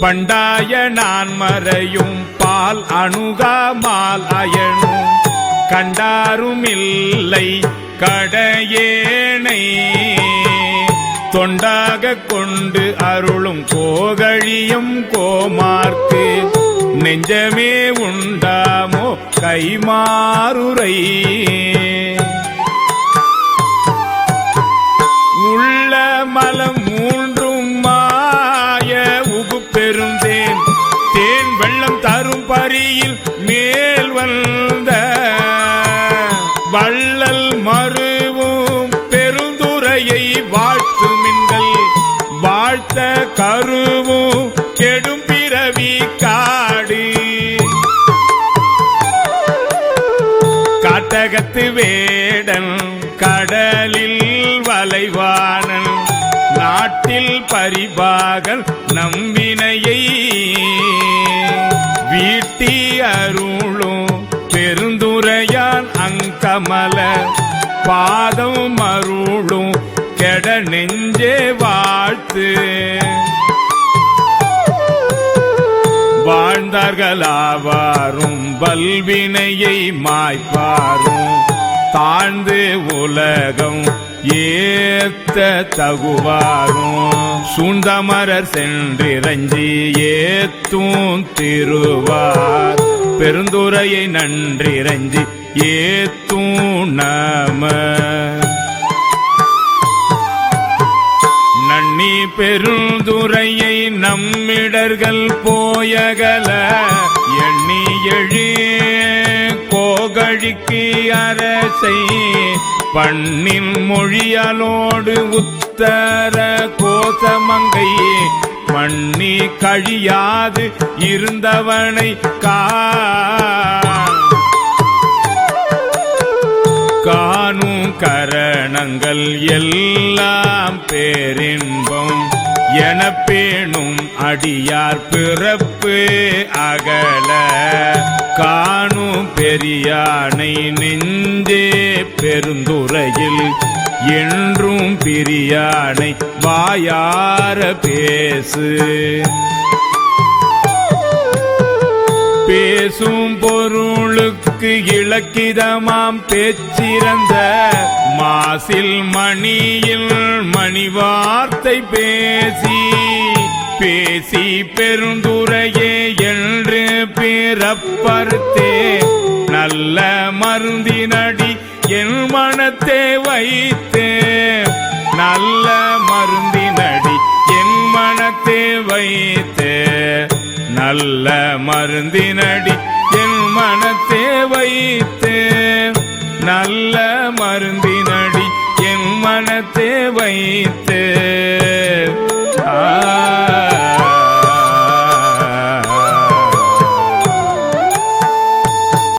பண்டாய நான் மறையும் பால் அணுகா மால் அயனும். கண்டாருமில்லை கடையேனை. தொண்டாக கொண்டு அருளும் கோகழியும் கோமார்க்கு. நெஞ்சமே உண்டாமோ கைமாறுரை. தரும் மேல் வந்த வள்ளல் மருவும் பெருந்துரையை வாழ்த்துமின்கள் வாழ்த்த கருவும் கெடும் பிறவி காடு. காட்டகத்து வேடன் கடலில் வலைவானன். நாட்டில் பரிபாகல் நம்பினைய பாதம் மருளும் கெட நெஞ்சே வாழ்த்து. வாழ்ந்தார்களாவாரும் வல்வினையை மாய்ப்பாரும். தாழ்ந்து உலகம் ஏத்த தகுவாரும். சூழ்ந்தமரர் சென்றிரஞ்சி ஏத்தும் திருவார். பெருந்துரையை நன்றிரஞ்சி ஏத்தும் நம. நன்னி பெருந்துரையை நம்மிடர்கள் போயகல எண்ணி எழி கோகழிக்கு அரசை பண்ணின் மொழியலோடு உத்தர கோசமங்கை மண்ணி கழியாது இருந்தவனை கா கரணங்கள் எல்லாம் பேரின்பம் என பேணும் அடியார் பிறப்பு அகல. காணும் பெரியானை நெஞ்சே பெருந்துறையில் என்றும் பிரியானை வாயார பேசு. பேசும் பொருளுக்கு இலக்கிதமாம் பேச்சிறந்த மாசில் மணியில் மணி வார்த்தை பேசி பேசி பெருந்துரையே என்று பிறப்பறுத்தே. நல்ல மருந்தினடி என் மனத்தை வைத்தே. நல்ல மருந்தினடி என் மனத்தை வைத்தே. நல்ல மருந்தினடி என் மனத்தை வைத்து